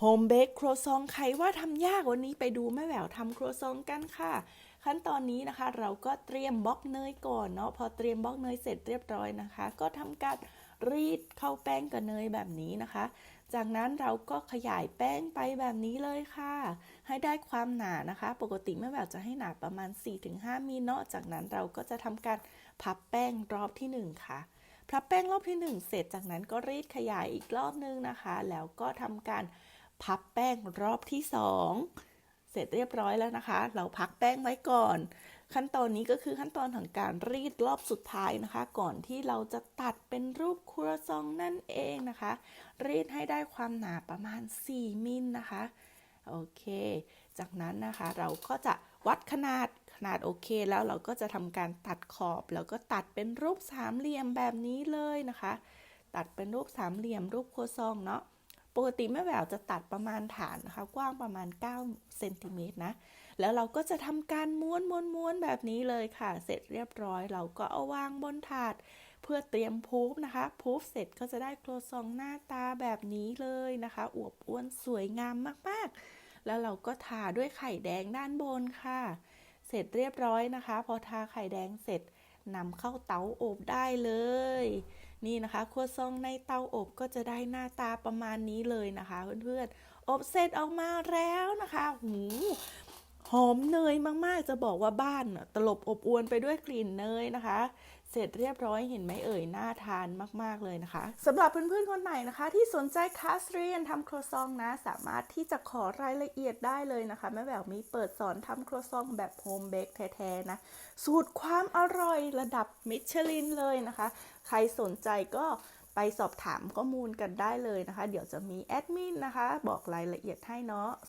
โฮมเบคครัวซองใครว่าทำยากวันนี้ไปดูแม่แหววทำครัวซองกันค่ะ ขั้นตอนนี้นะคะ เราก็เตรียมบล็อกเนยก่อนเนาะพอเตรียมบล็อกเนยเสร็จเรียบร้อยนะคะ ก็ทำการรีดเข้าแป้งกับเนยแบบนี้นะคะ จากนั้นเราก็ขยายแป้งไปแบบนี้เลยค่ะ ให้ได้ความหนานะคะ ปกติแม่แหววจะให้หนาประมาณ 4-5มิลเนาะจากนั้นเราก็จะทำการพับแป้งรอบที่ 1 ค่ะพับแป้งรอบที่ 1 เสร็จจากนั้นก็รีดขยายอีกรอบนึงนะคะ แล้วก็ทำการ พับแป้งรอบที่2เสร็จเรียบร้อยแล้วนะคะ เราพักแป้งไว้ก่อน ขั้นตอนนี้ก็คือขั้นตอนของการรีดรอบสุดท้ายนะคะ ก่อนที่เราจะตัดเป็นรูปครัวซองนั่นเองนะคะ รีดให้ได้ความหนาประมาณ 4 มิลนะคะ โอเค จากนั้นนะคะเราก็จะวัดขนาดขนาดโอเคแล้วเราก็จะทำการตัดขอบ แล้วก็ตัดเป็นรูปสามเหลี่ยมแบบนี้เลยนะคะ ตัดเป็นรูปสามเหลี่ยมรูปครัวซองเนาะ ปกติแม่แหววจะตัดประมาณฐานนะคะ กว้างประมาณ9เซนติเมตรนะ แล้วเราก็จะทำการม้วนม้วนม้วนแบบนี้เลยค่ะ เสร็จเรียบร้อยเราก็เอาวางบนถาด เพื่อเตรียมพูฟนะคะ พูฟเสร็จก็จะได้ครัวซองหน้าตาแบบนี้เลยนะคะ อวบอ้วนสวยงามมากๆ แล้วเราก็ทาด้วยไข่แดงด้านบนค่ะ เสร็จเรียบร้อยนะคะ พอทาไข่แดงเสร็จนำเข้าเตาอบได้เลย นี่นะคะครัวซองในเตาอบก็จะได้หน้าตาประมาณนี้เลยนะคะ เพื่อนๆอบเสร็จออกมาแล้วนะคะหู หอมเนยมากๆ จะบอกว่าบ้านน่ะตลบอบอวนไปด้วยกลิ่นเนยนะคะ เสร็จเรียบร้อยเห็นไหมเอ่ยน่าทานมากๆเลยนะคะสำหรับเพื่อนๆคนไหนนะคะ ที่สนใจคลาสเรียนทำครัวซองนะ สามารถที่จะขอรายละเอียดได้เลยนะคะแม่แววมีเปิดสอนทำครัวซองแบบโฮมเบคแท้ๆนะสูตรความอร่อยระดับมิชลินเลยนะคะ ใครสนใจก็ไปสอบถามข้อมูลกันได้เลยนะคะ เดี๋ยวจะมีแอดมินนะคะ บอกรายละเอียดให้เนาะ